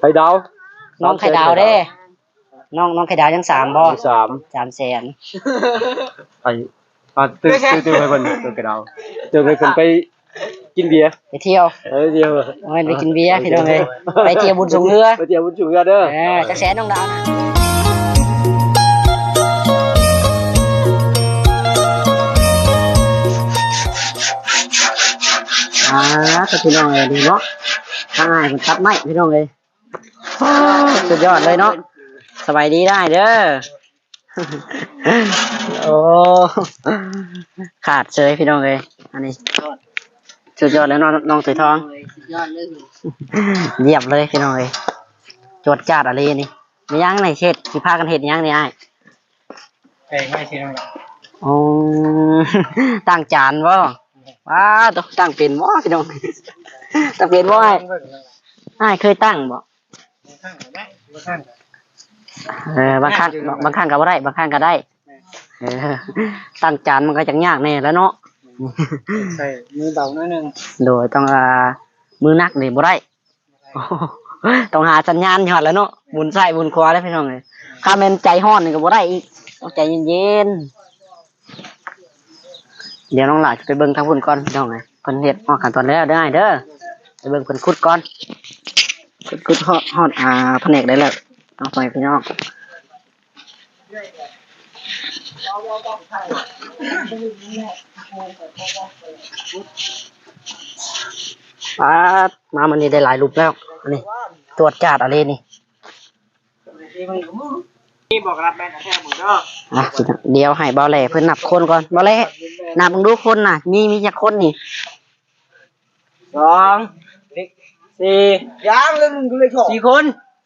ไข่ดาวน้องไข่ดาวเด้น้องน้องไข่ดาวยังสามบ่สามสามแสนไอ้อ่าตื่นตื่นตื่นไปเพิ่นตื่นไข่ดาวตื่นไปเพิ่นไปกินเบียร์ไปเที่ยวเออเดียวโอ้ยไปกินเบียร์พี่น้องเอ้ยไปเที่ยวบุญสงเรือไปเที่ยวบุญชูกันเด้อเออจักแสนน้องดาวนะอ่าก็พี่น้องเอ้ยดีเนาะทางไหนมันตัดไม้พี่น้องเอ้ยโอ้ สุดยอดเลยเนาะสบายดีได้เด้อโอ้ขาดเฉยพี่น้องเอ้ยอันนี้สุดยอดแล้วน้องน้องถุยทองยอดเลยเยียบเลยพี่น้องเอ้ยจวดจาดอะไรนี่มียังในเช็ดสิพากันเห็ดหยังนี่ไอ้ายเอ้ยไม่ใช่น้องอ๋อตั้งจานบ่ว้าต้องตั้งเป็นบ่พี่น้องตั้งเป็นบ่ไอ้ายอ้ายเคยตั้งบ่ ข้างไหมข้างเออบางครั้งบางครั้งก็บ่ได้ บางครั้งก็ได้เออตั้งจานมันก็จังยากแน่แล้วเนาะใส่มือเบาหน่อยนึงโดยต้องอ่ามือนักนี่บ่ได้โอ้โหต้องหาสัญญาณยอดแล้วเนาะหมุนซ้ายหมุนขวาแล้วพี่น้องเอ้ยถ้าแม่นใจฮ้อนนี่ก็บ่ได้อีกต้องใจเย็นๆเดี๋ยวน้องหลาจะไปเบิ่งทางพุ่นก่อนพี่น้องเอ้ยเพิ่นเฮ็ดฮอดขั้นตอนแล้วได้เด้อไปเบิ่งเพิ่นขุดก่อน ขุดขุดฮอดฮอดอ่าแผนกได้แล้วเอาไปพี่น้องปาดมามันนี่ได้หลายรูปแล้วอันนี้ตรวจจาดอะไรนี่นี่บอกรับแม่แค่หมดเด้ออะสิเดี๋ยวให้เบาแหล่เพิ่นนับคนก่อนเบาแหล่นับมึงดูคนน่ะ มีมีจักคนนี่สอง สี่ยางเลยมึงดูเลยสี่คน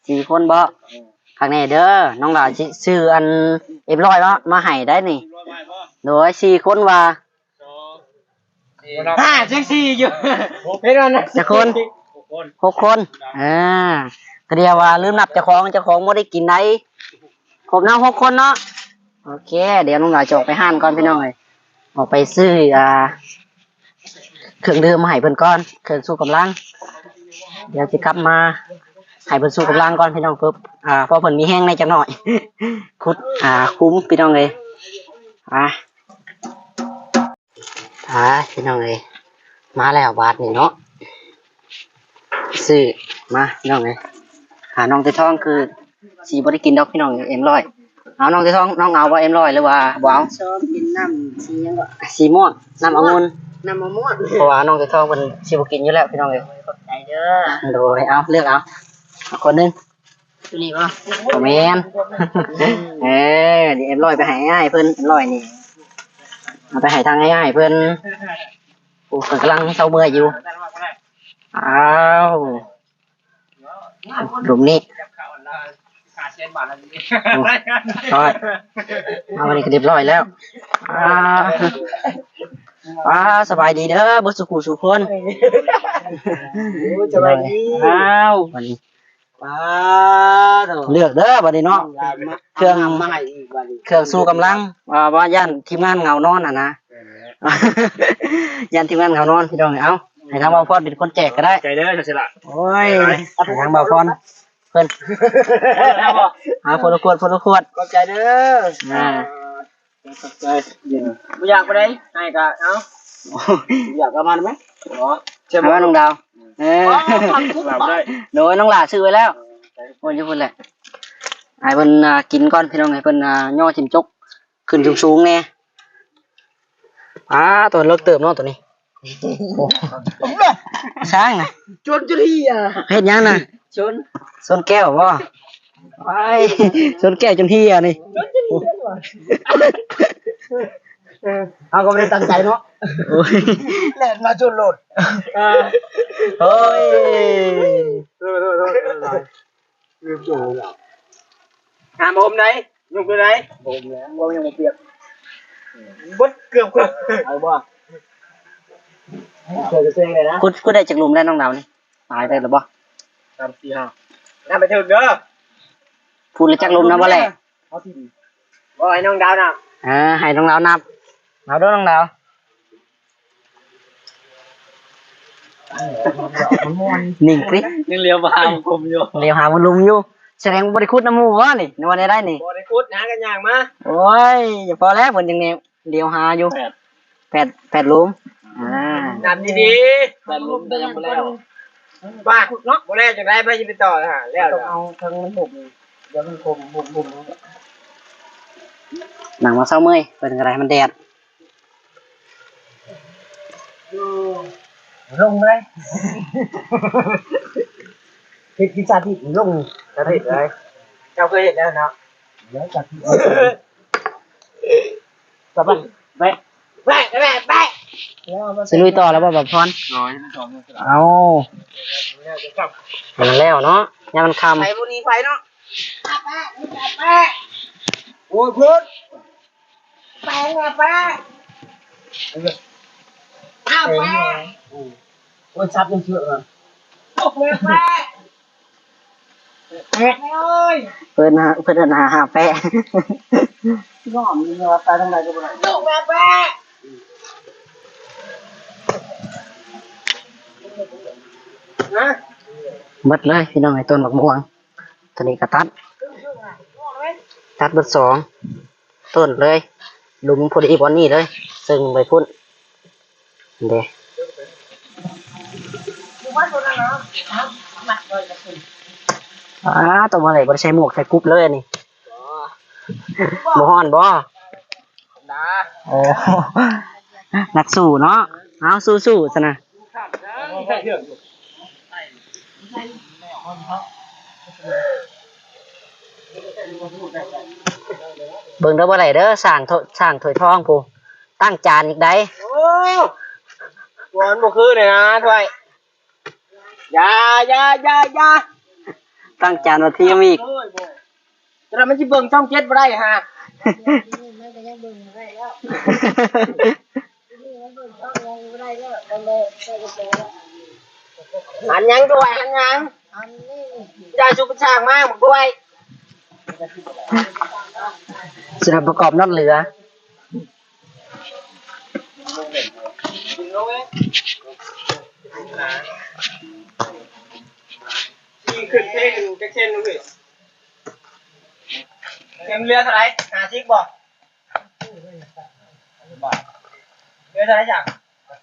สี่คนบ่ข้างในเด้อน้องหลานสิซื้ออันเอ็มร้อยมามาให้ได้นี่โดยสี่คนว่าห้าเซ็กซี่อยู่ไม่นอนนะจักคนหกคนอ่าก็เดียวว่าลืมนับเจ้าของเจ้าของบ่ได้กินได้ครบแล้วหกคนเนาะโอเค เดี๋ยวน้องหลานจะออกไปห้านก่อนพี่น้องเอ้ยออกไปซื้ออ่าเครื่องดื่มมาให้เพิ่นก่อนเครื่องสู้กำลัง เดี๋ยวจะกลับมาให้เพิ่นสู้กำลังก่อนพี่น้องปึ๊บอ่าเพอเพิ่นมีแห้งในจักหน่อยคุดอ่าคุ้มพี่น้องเลยอ่าอ่าพี่น้องเลยมาแล้วบาทนี่เนาะซื้อมาพี่น้องเลยหาน้องเตท้องคือสีบ่ได้กินดอกพี่น้องเอ็มร้อยเอาน้องเตท้องน้องเอาว่าเอ็มร้อยหรือว่าบ่เอาชอบกินน้ำสียังก็สีม่วงน้ำองุ่นน้ำมะม่วงเพราะว่าน้องเตท้องมันสิบ่กินอยู่แล้วพี่น้องเลยใจ เด้อโดยเอาเลือกเอาเอาคนหนึงตัวนี้ป่ะโอแมนเออเดี๋ยวเอ็มลอยไปใหายง่ายเพิ่นเอ็มลอยนี่เอาไปใหายทางง่ายๆเพิ่นโอ้เพิ่นกำลังเศร้าเมื่อยอยู่อ้าวหลุมนี้ขาดเส้นบาทอะไรนี่ร้อยเอาวันนี้ก็เรียบร้อยแล้วอ้า วอ้าวสบายดีเด้อบุสุขุสุขคนสบายดีอ้าววันนี้ป้าโถเลือกเด้อวันนี้เนาะเครื่องมาให้อีกวันนี้เครื่องสู้กำลังว่าว่าย่านทีมงานเหงานอนอะนะยันทีมงานเขานอนพี่น้องเอาให้ทางบ่าวพรเป็นคนแจกก็ได้ใจเด้อจะสิละโอ้ยให้ทางบ่าวพรเพิ่นหาคนละขวดคนละขวดขอบใจเด้อ อ่าขอบใจไม่อยากไปไหนให้กะเอ้าอยากกลับมันไหมอ๋อใช่ไหมน้องดาวเออหลับได้โดยน้องหลาซื้อไว้แล้วโอ้ยจะพูดแหละให้เพิ่นอ่ากินก่อนพี่น้องให้เพิ่นอ่าย่อจิ้มจกขึ้นสูงๆแน่อ่าตัวเลิกเติมเนาะตัวนี้โอ้ช้างน่ะจนจุลีอะเฮ็ดหยังน่ะชนชนแก้วบ่ไอ้ชนแก้วจนเฮียนี่ เอาก็ไม่ได้ตั้งใจเนาะโอ้ยแล่นมาจนโหลดโอ้ยโทษโทษโทษลืมจูแล้วหามอมไหนยุกไหนอมแล้วว่ายังไม่เปียกบดเกือบเกือบเอาบ่เคยจะเซ็งเลยนะคุณคุณได้จากหลุมได้น้องดาวนี่ตายได้หรือบ่สามสี่ห้าน่าไปถึงเด้อพูดแล้วจากหลุมนะบ่แหละเอาที่ดี บ่ให้น้องดาวนะเออให้น้องดาวนับนับด้วยน้องดาวนิ่งกริบยังเลี้ยวมาหาผมอยู่เรียวหาบุลุมอยู่แสดงว่าบริคุดน้ำหมูวะนี่ในวันนี้ได้นี่บริคุดนะกันอย่างมาโอ้ยอย่าพอแล้วเพิ่นยังแนวเรียวหาอยู่แปดแปดหลุมอ่านับดีๆแต่ลุมแต่ยังไม่แล้วบ้าเนาะบ่แล้วจะได้ไปจะไปต่อฮะแล้วต้องเอาทั้งมันบุกเดี๋ยวมันคมบุกบุก หนังมาเศร้าเมื่อยเป็นอะไรมันแดดลงเลยเฮ็ดพิซซ่าที่ลงจะเห็นเลยเจ้าเคยเห็นแล้วเนาะแล้วจากที่กลับไปไปไปไปไปสิลุยต่อแล้วบ่แบบพรน้อยสองเอามันแล้วเนาะยามมันคไปพวกนี้ไปเนาะ โอ้ยพุทธไปไงไปเอาไปโอ้ยชับยังเชื่อเลยโอ้ยไปแม่เอ้ยำเพิ่นหาเพิ่นหาหาแปะน้อมนี่ว่าไปทางไหนก็บ่ได้ลูกแม่ไปนะหมดเลยพี่น้องไอ้ต้นบักม่วงตัวนี้ก็ตัด ตัดเบิดสองต้นเลยหลุมพอดีบอนนี่เลย ซึ่งไปพุ่นเด้อ้าตัวมาไหนบ่ได้ใช้หมวกใส่กรุ๊ปเลยอันนี่บ่ฮ้อนบ่ดาโอ้นักสู้เนาะเอาสู้ๆซะนะ เบิ่งเด้อบ่ได้เด้อสร้างโถสร้างถ้วยทองผู้ตั้งจานอีกได้โอ้วันบ่คือเลยนะถ้วยยายายายาตั้งจานว่าเทียมอีกแต่มันสิเบิ่งช่องเจ็ดบ่ได้ฮะหันยังด้วยหันยังยาชุบช่างมากด้วย สำหรับประกอบน็อตเหลือ ที่ขึ้นเพลงจักเช่นนู้นเลยเต็มเรือเท่าไหร่หาซิกบอกเรือเท่าไหร่จัง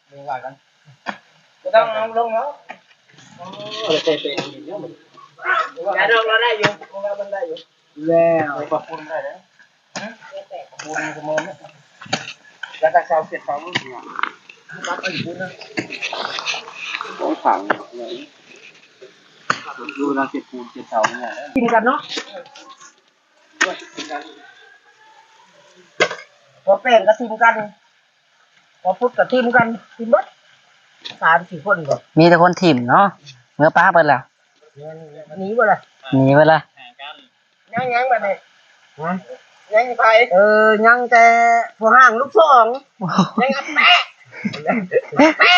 เรือว่ากันไม่ต้องลงลงแล้วอย่าลงเราได้อยู่ลงเรามันได้อยู่ แล้วปรับปรุงได้แล้วปรับปรุงสมองแล้วแต่ชาวเสียดชาวรุ่นเนี่ยรับไปอยู่นะต้องขังดูเราเจ็ดปูนเจ็ดเสาเนี่ยกินกันเนาะพอแป้งก็ทีมกันพอพุทธก็ทีมกันทีมหมดสามสี่คนก็มีแต่คนถิ่มเนาะเมื่อป้าเปิดแล้วหนีบ่ล่ะหนีไปละ ยังยังแบบนี้ยังไปเออยังแต่ผู้ห่างลูกสองยังอับแปะแปะ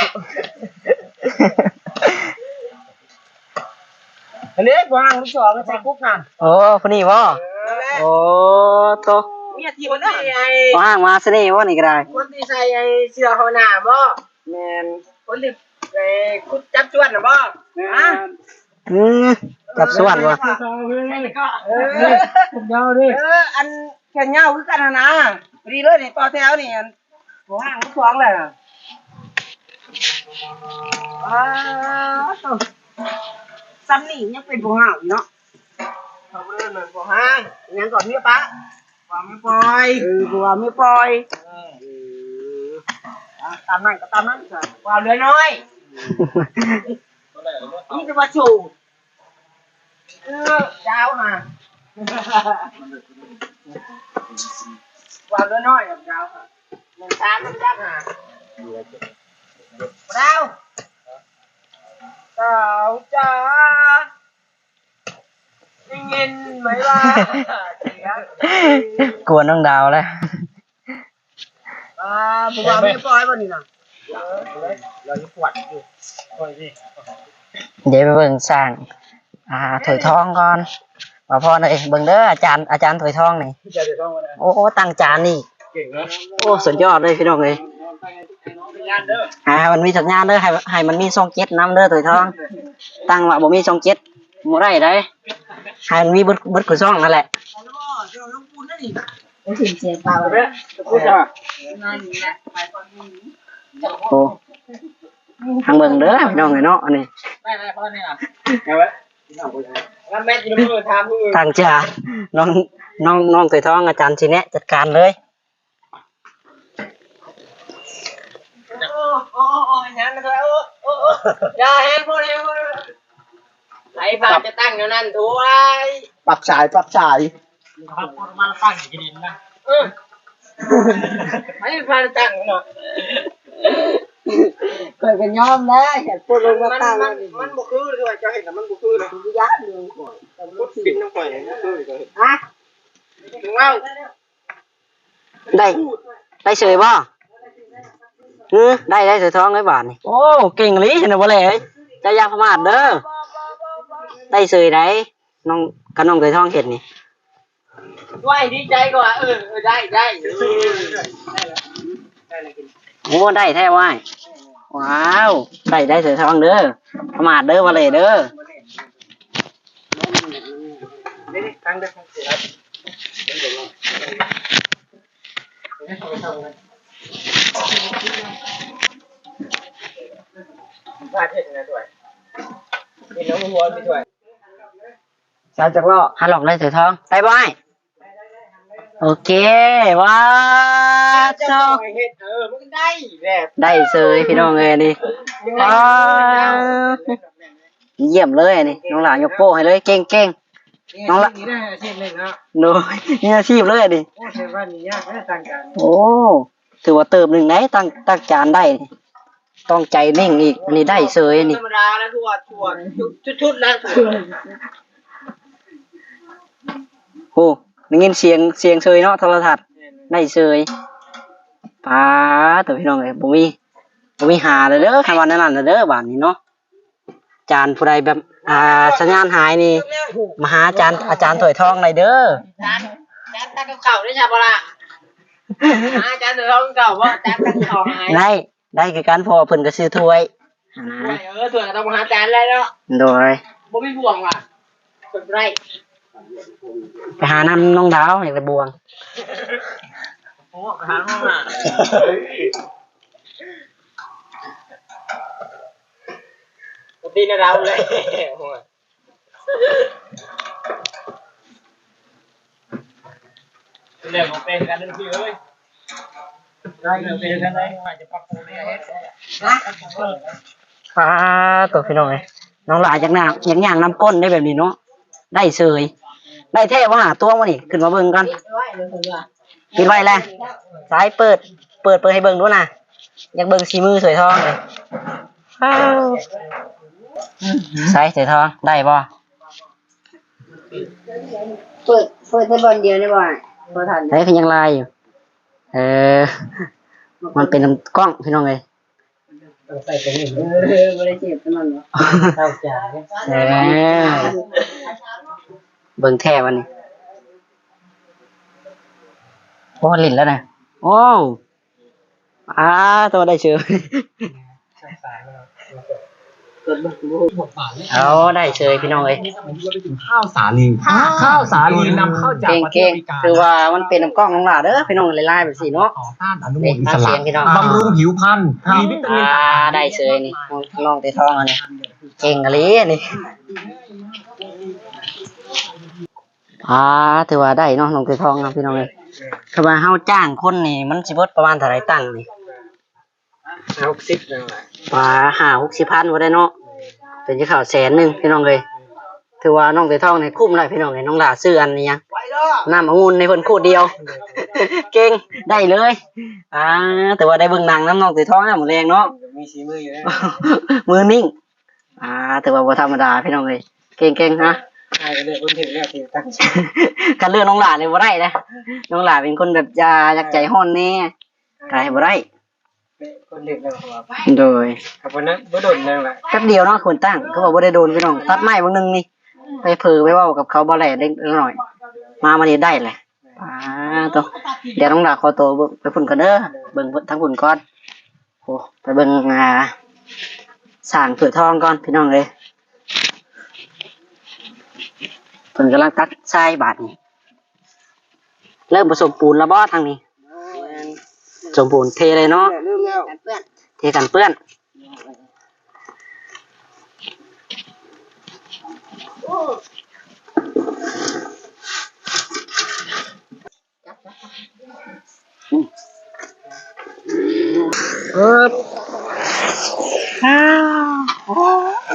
อันนี้ผู้ห่างลูกสองใส่กุ๊กนั่นโอ้พนี่วะโอ้โตเมียที่คนที่ไอ้ว่างมาเสน่ห์วะนี่ก็ได้คนที่ใส่ไอ้เสื้อเขาหน้าบ่แมนคนที่ไอ้คุดจับจวนน่ะบ่ฮะ อืมจับส่วนวะเออผมยาวดิเออ อันแขนยาวคือกันนะนะพอดีเลยนี่ต่อแถวนี่อันหัวห่างลูกสองเลยน่ะอ้าวต้องซ้ำนี่ยังเป็นหัวห่างอยู่เนาะเขาเรื่องหัวห่างยังก่อนมีปะว่าไม่ปล่อยเออว่าไม่ปล่อยเอออะตามนั้นก็ตามนั้นจ้ะว่าเหลือน้อย นี่จะมาโชว์เออยาวฮะวางน้อยๆแบบยาวฮะหนึ่งสามมันยักฮะดาวดาวจ้าได้ยินไหมล่ะเสียงกวนน้องดาวแล้วอ่าผมว่าไม่ปล่อยบ่นี่นะเราจะปวดอยู่ปล่อยสิ เดี๋ยวไปเบิ่งสร้างอ่าถวยทองก่อนมาพ่อเลยเบิ่งเด้ออาจารย์อาจารย์ถวยทองนี่จะได้ต้องมาโอ้โอ้ตั้งจานนี่เก่งนะโอ้สุดยอดเลยพี่น้องเลยอ่ามันมีสัญญาณเด้อให้ให้มันมีช่องเจ็ดน้ำเด้อตัวทอง ตั้งว่าบ่มีช่องเจ็ดบ่ได้ได้ให้มันมีเบิดเบิดคือช่องนั่นแหละถึงเสียเปล่าโอ้ ทางเบิ่งเด้อพี่น้องเอ้เนาะอันนี้แล้วแม่จะมือทำมือทางจ่าน้องน้องน้องตัวท้องอาจารย์สิแนะจัดการเลยโอ้โอ้โอ้ยังนะครับโอ้โอ้อย่าแห้งพูดแห้งพูดไหลผ่านจะตั้งอยู่นั่นถูไว้ปรับสายปรับสายครับมาตั้งกินนะไม่ผ่านตั้งเนาะ เคยเป็นยอมแล้วเห็นพูดลงมาตั้งมันมันบุคือด้วยจะเห็นแต่มันบุคือเลยยัดเลยก่อนแต่มันปิดน้ำก่อยบุคือเลยฮะถึงว่าได้ได้เฉยบ่เออได้ได้ตัวทองเลยบาทนี่โอ้เก่งเลยเห็นบ่เลยเอ้ยจะอยาประมาทเด้อได้เฉยได้น้องกับน้องตัวทองเห็นนี่ไหวดีใจกว่าเออได้ได้ โอ้ได้แท้ว่ายว้าวได้ได้เสือทองเด้อประมาทเด้อมาเลยเด้อตั้งได้ของเสียพลาดเห็นนะด้วยมีน้องหัวมีด้วยสายจากล้อฮัลโหลได้เสือทองได้บ่ายโอเคว้าว จะเจ้าเออมันได้แบบได้เสยพี่น้องเลยนี่ว้าเยี่ยมเลยนี่น้องหลานยกโป้ให้เลยเก่งเก่งน้องละนี่ได้อาชีพหนึ่งนะๆโดยนี่อาชีพเลยนี่โอ้เชื่อว่านี่ยากไม่ต่างกันโอ้ถือว่าเติมหนึ่งไหนตั้งตั้งจานได้ต้องใจนิ่งอีกอันนี้ได้เสยนี่ธรรมดาแล้วทั่วทั่วชุดๆแล้วโอ้ได้ยินเสียงเสียงเสยเนาะโทรทัศน์ได้เสย ป้าตัวพี่น้องเลยบ่มีบ่มีหาเลยเด้อคำว่านั้นน่ะเด้อบานนี้เนาะจานผู้ใดแบบอ่าสัญญาณหายนี่มาหาอาจารย์อาจารย์ถวยทองเลยเด้อจานจานตั้งเก่าได้ใช่ปะล่ะอาจารย์เดี๋ยวเราเก่าว่าจานตั้งเก่าหายได้ได้คือการพอเพิ่นก็ซื้อถ้วยอ่าเออส่วนต้องมาหาจานแล้วเนาะโดยบ่มีบ่วงว่ะคนไรไปหาน้ำน้องดาวให้ตะบวงโอ้หาห้องอะตีนะเราเลยเรื่อง ของเป็นกันนั่นพี่เอ้ยเรื่องเป็นกันได้อาจจะปรับปรุงได้เฮ็ดนะฟ้าตัวพี่น้องเอ้ยน้องหลายจากหน้าอย่างอย่างน้ำก้นได้แบบนี้เนาะได้เสยได้แท้ว่าหาตัวมานี่ขึ้นมาเบิ่งกัน ปิดไว้แล้วสายเปิด เปิดเปิดให้เบิ่งดูนะอยากเบิ่งสีมือสวยทองเลยว้าวใส่สวยทองได้บ่เปิดเปิดให้บอลเดียวได้บ่บ่ทันได้คือยังลายอยู่ เออ มันเป็นลำกล้องพี่น้องเลยใส่ไปนี่เออบ่ได้เจ็บนั่นเนาะเท่าจ๋าเออเบิ่งแท้วันนี้ โอ้ลิ้นแล้วนะโอ้อาตัวได้เชื่อเกิดบ่บ่บาทเลยเอาได้เชยพี่น้องเอ้ยข้าวสาลีข้าวสาลีนำเข้าจากเก่งประเทเก่ศงอเมริกาคือว่ามันเป็นลำกล้องของหลาเด้อพี่น้องไล่ๆแบบสีเนาะต่อต้านอนุมูลอิสระเสียงพี่น้องบำรุงผิวพรรณมีวิตามินอ่าได้เชยนี่น้องน้องเตทองอันนี้เก่งอะลีอันนี้อ่าถือว่าได้เนาะน้องเตทองนะพี่น้องเอ้ย ถ้าว่าเฮาจ้างคนนี่มันสิเบิดประมาณเท่าไหร่ตังค์นี่เอาสิบนั่นแหละว่าห้าหกสิบพันบ่ได้เนาะเป็นที่ข่าวแสนหนึ่งพี่น้องเลยถือว่าน้องเตทองนี่คุ้มเลยพี่น้องเลยน้องหลาซื้ออันนี้ยังไว้เด้อน้ำองุ่นในเพิ่นขวดเดียว เก่งได้เลยอ่าแต่ว่าได้เบิ่งหนังน้ำน้องตีท้องน้ำหมดแรงเนาะมีสีมืออยู่นะมือนิ่งอ่าแต่ว่าบ่ธรรมดาพี่น้องเลยเก่งเก่งๆฮะ ใช่เลยคนถึงแล้วที่ตั้งการเลือกน้องหลานเลยบ่ได้นะน้องหลานเป็นคนแบบอยาอยากใจฮ้อนแน่กายบ่ได้คนถึงแล้วว่าโดยกับวันนั้นบ่โดนแล้วแหละแป๊บเดียวเนาะควรตั้งเขาบอกบ่ได้โดนพี่น้องตัดไม้บางนึงนี่ไปเผลอไปเว้ากับเขาบ่แลเล็กน้อย มามานี่ได้แหละอ่าตัวเดี๋ยวน้องหลานขอตัวเบิ่งไปพุ่นกันเด้อเบิ่งทั้งพุ่นก่อนโอ้ไปเบิ่งอ่าสร้างเผือทองก่อนพี่น้องเลย เพิ่นกำลังตักทรายบาดนี่เริ่มผสมปูนแล้วบ่ทางนี้สมปูนเทเลยเนาะเริ่มแล้วเทกันเปื้อนเอออ้าวโอ้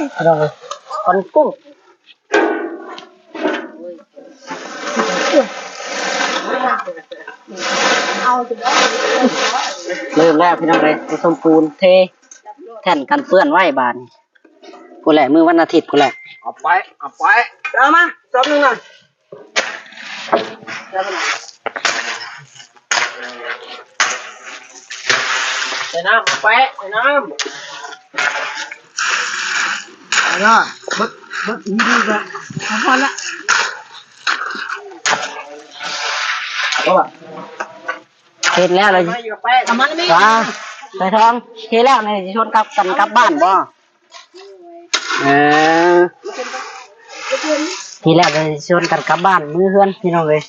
ยพี่น้อง เลยคนกุ้งเริ่มแล้วพี่น้องเลยผสมปูนเท แท่นกันเปื้อนไว้บานผู้แหละมือวันอาทิตย์ผู้แหละเอาไปเอาไปเอามาจบหนึ่งหน่อยใส่น้ำเอาไปใส่น้ำเอาละบึกบึกดีๆกันพอละ เทแล้วเลยไม่อยู่ไปทำมันไม่ว้าใส่ทองเทแล้วในจะชวนกลับกันกลับบ้านบ่เออทีแรกเลยชวนกันกลับบ้านมือเพื่อนพี่น้องเลย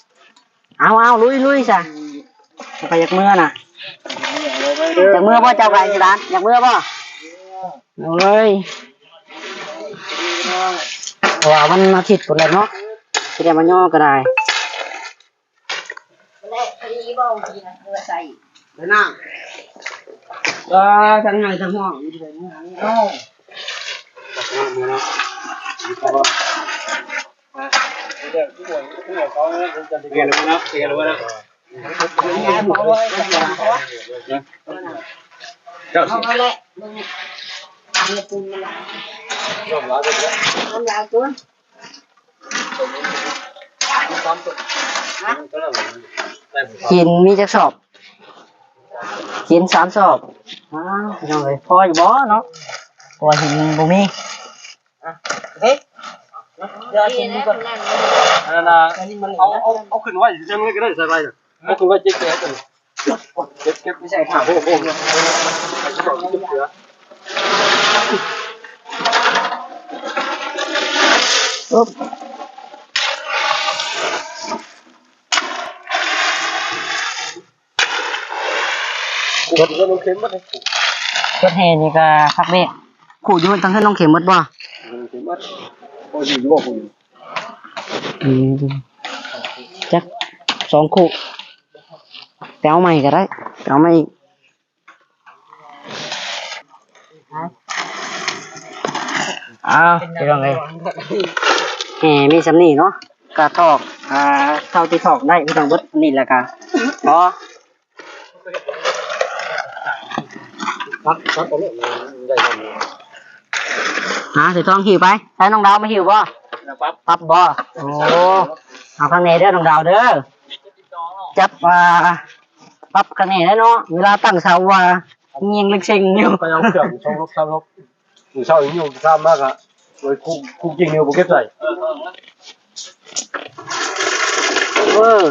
เอาเอาลุยลุยซะไปอยากเมื่อน่ะอยากเมื่อบ่เจ้าไก่ร้านอยากเมื่อบ่เอ้ยว่าวันอาทิตย์คนเลยเนาะที่ได้มาย่อก็ได้ ใส่น้ำก็ทั้งไงทั้งห้องอยู่ที่ไหนเอา เรียนรู้นะเรียนรู้นะเจ้าสิ เอาละ กินมี จักสอบกินสามสอบอ้าวพี่น้องเลยพออยู่บ่เนาะพอหินบ่มีเฮ้ยเดี๋ยวกินก่อนอันนั้นเอาเอาเอาขึ้นไว้จะไม่ก็ได้ใส่ไปเอาขึ้นไว้เจ๊เจ๊กันเก็บเก็บไม่ใช่ผ้าโอ้โหเสือปุ๊บ รถรถน้ำเค็มมั้ยรถแห่นี่ก็พักเบรกขู่อยู่ตั้งแต่น้องเข็มหมดบ่เค็มมั้ยโอ้ยอยู่บ่คุณอืมจักสองคู่แปลวใหม่ก็ได้แปลวใหม่อีกอ้าวพี่น้องเลยแหมมีสำนีเนาะกระทอกอ่าเท่าที่ทอกได้พี่น้องเบิดนี่แหละกันพอ พักพักเอาเลยได้ทำหาสิทองหิวไปใช้น้องดาวมาหิวบ่ปั๊บปั๊บบ่โอ้เอาข้างในเด้อน้องดาวเด้อจับอ่าปั๊บข้างในได้เนาะเวลาตั้งเสาว่าเงียงเล็กเซ็งอยู่ไปเอาเครื่องช่องลบซ้ำลบอยู่เช่าอยู่ซ้ำมากอะเลยคุกคุกยิงนิ้วบุกเก็ตใส่เออ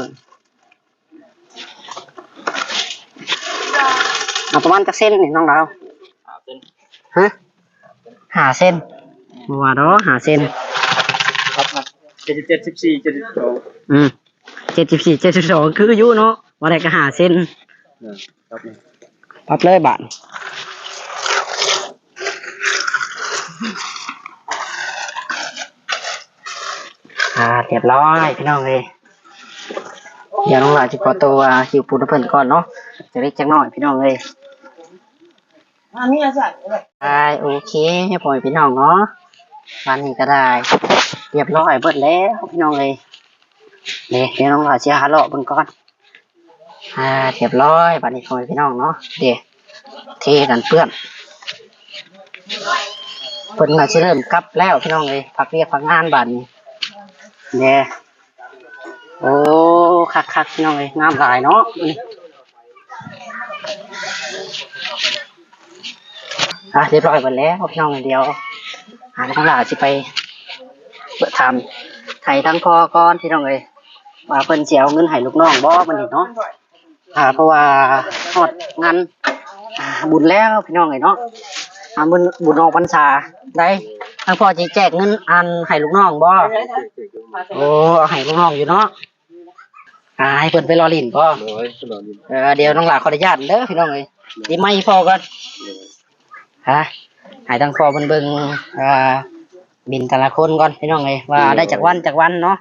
เอาประมาณจักเส้นนี่น้องดาวฮะหาเส้นว่าดอหาเส้นครับครับเจ็ดเจ็ดสิบสี่เจ็ดสิบสองอืมเจ็ดสิบสี่เจ็ดสิบสองคืออยู่เนาะว่าได้ก็หาเส้นครับปับเลยบาทอ่าเรียบร้อยพี่น้องเลยเดี๋ยวน้องหลานจะขอตัวหิวปูนเพิ่นก่อนเนาะจะเล็กจักหน่อยพี่น้องเลย อันนี้ใส่เลยได้โอเค ให้ปล่อพี่น้องเนาะวันนี้ก็ได้ เรียบร้อยเบิดแล้วพี่น้องเลยเนี่เดี๋ยวน้องหลานจะหาเลาะเบิ่งก่อนอ่าเรียบร้อยวันนี้ปล่อพี่น้องเนาะเดี๋ยวเทกันเปื้อนเพิ่นมาสิเริ่มกลับแล้วพี่น้องเลยพักเรียกพักงานบัดนี้เนี่ยโอ้คักคักๆพี่น้องเลยงามหลายเนาะ อะเรียบร้อยหมดแล้วพี่น้องเดียวหาทั้งหลายสิไปเปิดทำไทยทั้งพ่อก้อนพี่น้องเลยว่าเพิ่นสิเจียวเงินให้ลูกน้องบ่มันนี่เนาะอ่าเพราะว่าฮอดงานอ่าบุญแล้วพี่น้องเอ้ยเนาะอ่าบุญบุญออกพรรษาได้ทางพ่อจะแจกเงินอันให้ลูกน้องบ่โอ้เอาให้ลูกน้องอยู่เนาะอ่าให้เพิ่นไปรอลิ้นบ่โอ้ยขนาดนี้เออเดี๋ยวน้องหลาขออนุญาตเด้อพี่น้องเอ้ยดีไม่พอก่อน ฮะให้ทางพ่อเพิ่นเบิ่งอ่าบินแต่ละคนก่อนพี่น้องเอ้ยว่าได้จากวันจากวันเนาะ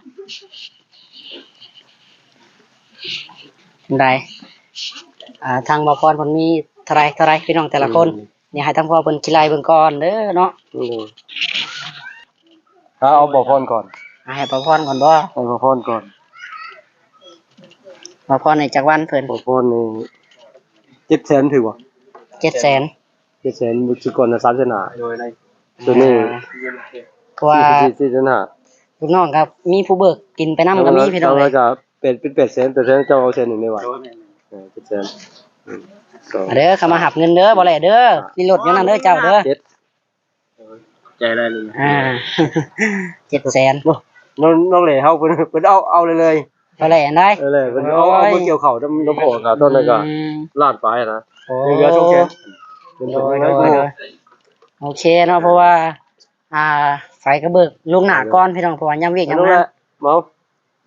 ได้อ่าทางบกรเพิ่นมีเท่าไรเท่าไรพี่น้องแต่ละคนนี่ให้ทางพ่อเพิ่นกิไลเบิ่งก่อนเด้อเนาะอืมถ้าเอาบ่อพรก่อนอ่าให้ประพรก่อนบ่เอาบ่อพรก่อนประพรในจากวันเพิ่นบ่อพรนี่เจ็ดแสนถือบ่เจ็ดแสน เจ็ดแสนบุตรก่อนนะสามแสนห้าตัวนี้เพราะว่าสี่สี่แสนห้าลูกน้องครับมีผู้เบิกกินไปนำก็มีพี่น้องแล้เอ้วยก็เป็นเป็นแปดแสนแปดแสนเจ้าเอาแสนหนึ่งไม่ไหวเออเจ็ดแสนอืมสองมาเด้อเข้ามาหับเงินเด้อบ่แลเด้อมีรถอยู่นั่นเด้อเจ้าเด้อเจ็ดใจอะไรเลยอ่าเจ็ดแสนน้องน้องเหล่เฮาเพิ่นเพิ่นเอาเอาเลยเลยบ่แลอันได้เออเลยเพิ่นเอาเอามาเกี่ยวเข่าน้ำน้ำโพกับต้นนั้นก็อืมลาดไปนะโอ้ เหลือช่วงแขนเป็น โดไปยได้โดก็ยโดยโอเคเนาะเพราะว่า อ่าไฟกระเบิกลวงหน้าก่อนพี่น้องเพราะว่ายังเวียกยังนั่นงาแหนละเมา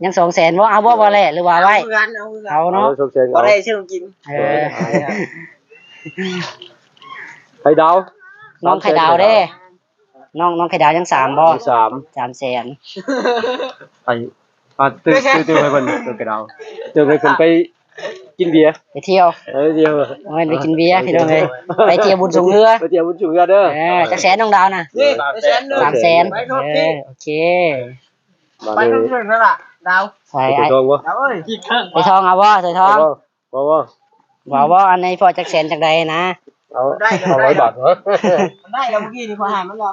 ยังสองแสนบ่เอาบ่บ่แลหรือว่าไว้เอาเงินเอาเงินเอาเอาเนาะช่วงแขนบ่เอาได้ชื่อกินเออไข่ดาวน้องไข่ดาวเด้น้องน้องไข่ดาวยังสามบ่สามสามแสนไอ้อะตื่นตื่นตื่นไปเพิ่นเจอไข่ดาวเจอไปเพิ่นไป กินเบียร์ไปเที่ยวเออเดียวเอาเงินไปกินเบียร์พี่น้องเอ้ยไปเที่ยวบุญสงเรือไปเที่ยวบุญจุงกันเด้อเออจักแสนน้องดาวน่ะนี่ไปแสนหนึ่งสามแสนไปเอทุกที่อโอเคมาไปเลทุกยที่นั่นล่ะดาวใส่ไปไอ้ทองบ่ดาวเอ้ยใส่ทองเอาบ่ใส่ทองบ่บ่บอกว่าอันในพอจักแสนจากใดนะเอาเอาร้อยบาทเหรอมันได้แล้วเมื่อกี้นี่พอหายมันเหรอ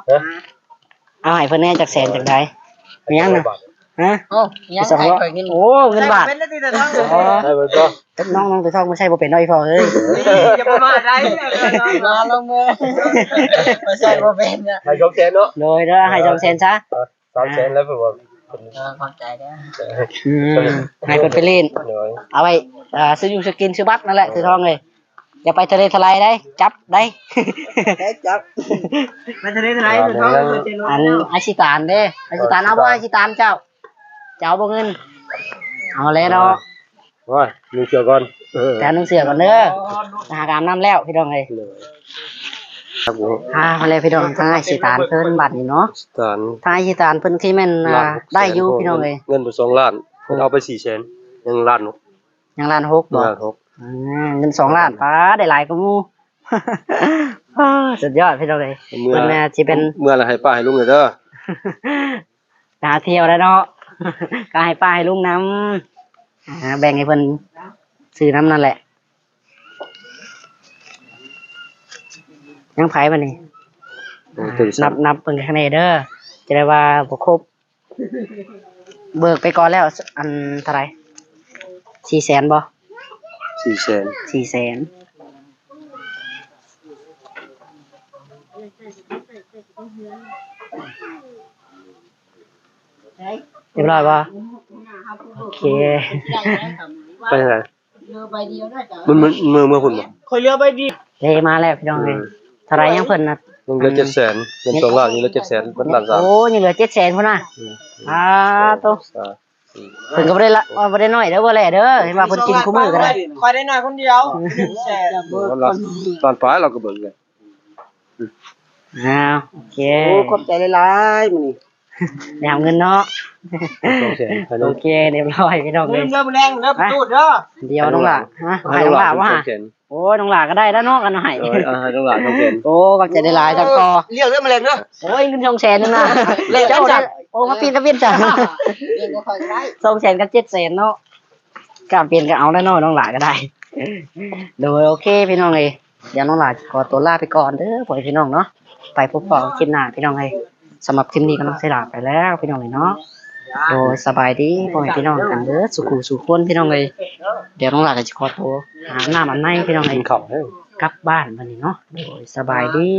เอาให้เพิ่นแน่จากแสนจากใดมียังนะ ฮะโอ้ยังสองร้อยโอ้เงินบาทเป็นได้ดีแต่ทั้งอ๋อได้เบิดก็น้องน้องตัวทองไม่ใช่บ่เป็นน้อยพอเอ้ยอย่าประมาทได้มาลงมือไม่ใช่บ่เป็นนะให้สองแสนเนาะโดยเด้อให้จองแสนซะสามแสนแล้วเพิ่นว่าขอบใจเด้ออืมให้เพิ่นไปเล่นเดี๋ยวเอาไว้อ่าซื้ออยู่สกินซื้อบัตรนั่นแหละซื้อทองเลยอย่าไปทะเลทลายได้ จับได้ได้จับมันจะได้เท่าไหร่ถึงเขาจะรู้อันอาชิตานเด้อาชิตานเอาบ่อาชิตานเจ้า เจ้าบ่เงิน เอาแล้วเนาะว่ามีเกี่ยก่อนเออแต่หนังเสือก่อนเด้อหากามน้ำแล้วพี่น้องเอ้ยครับผมอ่ามาเลยพี่น้องทางอาชิตานเพิ่นบัตรนี่เนาะสถานทางอาชิตานเพิ่นที่แม่นอ่าได้อยู่พี่น้องเอ้ยเงินไปสองล้านเพิ่นเอาไปสี่แสนยังล้านหกยังล้านหกบ่ล้านหกอ่าเงินสองล้านป้าได้หลายกว่าหมู่สุดยอดพี่น้องเอ้ยเมื่อเนน่าสิเป็นเมื่อไรให้ป้าให้ลุงเลยเด้อหาเที่ยวแล้วเนาะ ก็ให้ป้าให้ลุงน้ำอ่าแบ่งให้เพิ่นซื้อน้ำนั่นแหละ ยังไผมานี่ตื่นนับนับเพิ่นข้างในเด้อจะได้ว่าบ่ครบ เบิกไปก่อนแล้ว อันเท่าไหร่สี่แสนบ่สี่แสนสี่แสน เรียบร้อยบ่โอเคไปทางไหนมันมันเมื่อเมื่อคุณบ่คอยเรือไปดีเลมาแล้วพี่น้องเลยเท่าไหรยังเพิ่นนะยังเหลือเจ็ดแสนเงินสองล้านยังเหลือเจ็ดแสนเป็นล้านสามโอ้ยังเหลือเจ็ดแสนพุ่นน่ะอ่าโตสามสี่เพิ่นก็บ่ได้ละว่าบ่ได้น้อยเด้อบ่แลเด้อเห็นว่าเพิ่นกินคู่มือก็ได้คอยได้หน่อยคนเดียวแสนล้านล้านปลายเราก็เบิ่งเลยอ้าวโอเคโอ้ขอบใจหลายๆมื้อนี้ ได้เอาเงินเนาะสองแสนให้น้โอ Ừ. องเคเรียบร้อยพี่น้องเลเริ่ยมเริ่มแรงเริ่มตูดเด้อเดี๋ยวน้องหล่ะฮะให้น้องหล่ะว่าสองแสนโอ้ยน้องหล่ะก็ได้แล้วเนาะกันให้เออให้น้องหลานสองแสนโอ้ก็จะได้หลายจังกอเรียกเริ่มแรงเด้อโอ้ยเงินสองแสนนึงนะเจ้าได้โอ้มาปีนก็ปีนจ้ะเรียกก็คอยได้สองแสนกับเจ็ดแสนเนาะกล้าเปลี่ยนก็เอาแล้วเนาะน้องหลาก็ได้โดยโอเคพี่น้องเลยเดี๋ยวน้องหลาขอตัวลาไปก่อนเด้อพ่อพี่น้องเนาะไปพบปะคลิปหน้าพี่น้องเลย สำหรับคลิปนี้ก็ต้องเสียลาไปแล้วพี่น้องเลยเนาะโดยสบายดีพ่อแม่พี่น้องกันเด้อสุขุสุขคนพี่น้องเลยเดี๋ยวน้องหลาก็จะขอตัวหาหน้ามันในพี่น้องเลกิยนข้าวให้กลับบ้านวันนี้เนาะโดยสบายดี